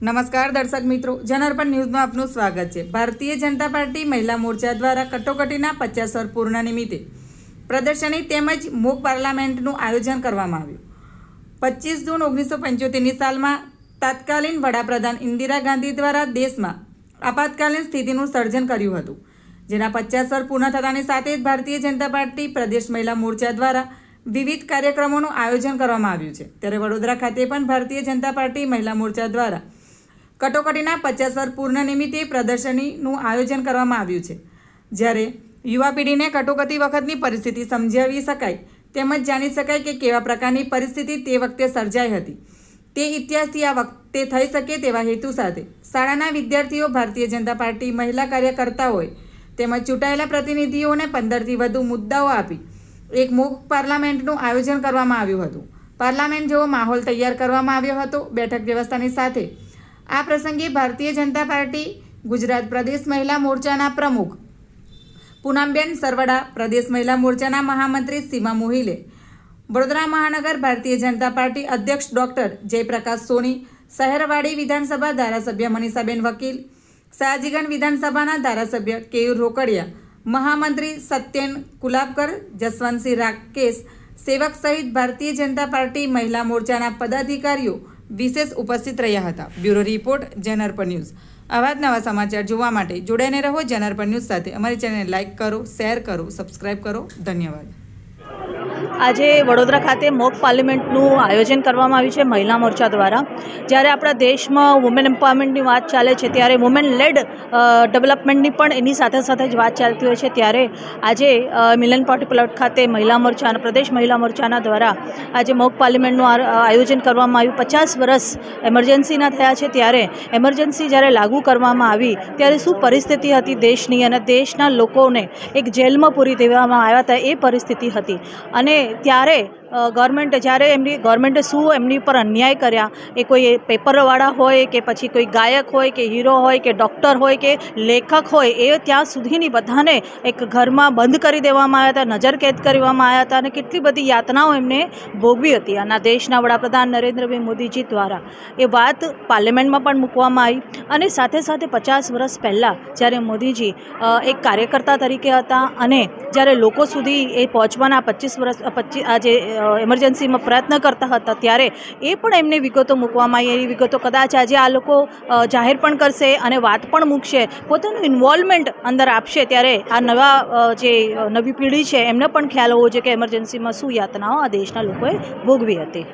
નમસ્કાર દર્શક મિત્રો, જનાર્પણ ન્યૂઝમાં આપનું સ્વાગત છે. ભારતીય જનતા પાર્ટી મહિલા મોરચા દ્વારા કટોકટીના પચાસ વર્ષ પૂર્ણ નિમિત્તે પ્રદર્શની તેમજ મૂક પાર્લામેન્ટનું આયોજન કરવામાં આવ્યું. પચીસ જૂન ઓગણીસો પંચોતેરની સાલમાં તાત્કાલીન વડાપ્રધાન ઇન્દિરા ગાંધી દ્વારા દેશમાં આપાતકાલીન સ્થિતિનું સર્જન કર્યું હતું. જેના પચાસ વર્ષ પૂર્ણ થતાની સાથે જ ભારતીય જનતા પાર્ટી પ્રદેશ મહિલા મોરચા દ્વારા વિવિધ કાર્યક્રમોનું આયોજન કરવામાં આવ્યું છે. ત્યારે વડોદરા ખાતે પણ ભારતીય જનતા પાર્ટી મહિલા મોરચા દ્વારા કટોકટીના પચાસ વર્ષ પૂર્ણ નિમિત્તે પ્રદર્શનીનું આયોજન કરવામાં આવ્યું છે. જ્યારે યુવા પેઢીને કટોકટી વખતની પરિસ્થિતિ સમજાવી શકાય તેમજ જાણી શકાય કે કેવા પ્રકારની પરિસ્થિતિ તે વખતે સર્જાઈ હતી. તે ઇતિહાસથી આ વખતે થઈ શકે તેવા હેતુ સાથે શાળાના વિદ્યાર્થીઓ ભારતીય જનતા પાર્ટી મહિલા કાર્યકર્તાઓએ તેમજ ચૂંટાયેલા પ્રતિનિધિઓને પંદરથી વધુ મુદ્દાઓ આપી એક મૂક પાર્લામેન્ટનું આયોજન કરવામાં આવ્યું હતું. પાર્લામેન્ટ જેવો માહોલ તૈયાર કરવામાં આવ્યો હતો. બેઠક વ્યવસ્થાની સાથે આ પ્રસંગે ભારતીય જનતા પાર્ટી, ગુજરાત પ્રદેશ મહિલા મોરચાના પ્રમુખ, પૂનમબેન સરવડા, પ્રદેશ મહિલા મોરચાના મહામંત્રી સીમા મોહિલે, વડોદરા મહાનગર ભારતીય જનતા પાર્ટી અધ્યક્ષ ડોક્ટર જયપ્રકાશ સોની, શહેરવાડી વિધાનસભા ધારાસભ્ય મનીષાબેન વકીલ સયાજીગંજ વિધાનસભાના ધારાસભ્ય કેયુર રોકડિયા, મહામંત્રી સત્યેન કુલાબકર, જસવંતસિંહ રાકેશ, સેવક સહિત ભારતીય જનતા પાર્ટી મહિલા મોરચાના પદાધિકારીઓ વિશેષ ઉપસ્થિત રહ્યા હતા. બ્યુરો રિપોર્ટ જનરપ ન્યૂઝ. આવા જ નવા સમાચાર જોવા માટે જોડાઈને રહો જનરપ ન્યૂઝ સાથે. અમારી ચેનલને લાઇક કરો, શેર કરો, સબસ્ક્રાઇબ કરો. ધન્યવાદ. આજે વડોદરા ખાતે મોક પાર્લિમેન્ટનું આયોજન કરવામાં આવ્યું છે મહિલા મોરચા દ્વારા. જ્યારે આપણા દેશમાં વુમેન એમ્પાવરમેન્ટની વાત ચાલે છે, ત્યારે વુમેન લેડ ડેવલપમેન્ટની પણ એની સાથે સાથે જ વાત ચાલતી હોય છે. ત્યારે આજે મિલન પાર્ટી પ્લોટ ખાતે મહિલા મોરચા પ્રદેશ મહિલા મોરચાના દ્વારા આજે મોક પાર્લિમેન્ટનું આયોજન કરવામાં આવ્યું. પચાસ વર્ષ એમરજન્સીના થયા છે. ત્યારે એમરજન્સી જ્યારે લાગુ કરવામાં આવી, ત્યારે શું પરિસ્થિતિ હતી દેશની? અને દેશના લોકોને એક જેલમાં પૂરી દેવામાં આવ્યા હતા એ પરિસ્થિતિ હતી. અને ત્યારે ગવર્મેન્ટે જ્યારે એમની ગવર્મેન્ટે શું એમની ઉપર અન્યાય કર્યા એ કોઈ પેપરવાળા હોય કે પછી કોઈ ગાયક હોય કે હીરો હોય કે ડૉક્ટર હોય કે લેખક હોય એ ત્યાં સુધીની બધાને એક ઘરમાં બંધ કરી દેવામાં આવ્યા હતા નજરકેદ કરવામાં આવ્યા હતા અને કેટલી બધી યાતનાઓ એમને ભોગવી હતી. અને દેશના વડાપ્રધાન નરેન્દ્રભાઈ મોદીજી દ્વારા એ વાત પાર્લામેન્ટમાં પણ મૂકવામાં આવી અને સાથે સાથે પચાસ વર્ષ પહેલાં જ્યારે મોદીજી એક કાર્યકર્તા તરીકે હતા અને જ્યારે લોકો સુધી એ પહોંચવાના પચીસ વર્ષ પચીસ આ જે અ, એમરજન્સીમાં પ્રયત્ન કરતા હતા, ત્યારે એ પણ એમને વિગતો મૂકવામાં આવી. એવી વિગતો કદાચ આજે આ લોકો જાહેર પણ કરશે અને વાત પણ મૂકશે. પોતાનું ઇન્વોલ્વમેન્ટ અંદર આપશે ત્યારે આ નવા જે નવી પેઢી છે, એમને પણ ખ્યાલ હોવો જોઈએ કે એમરજન્સીમાં શું યાતનાઓ આ દેશના લોકોએ ભોગવી હતી.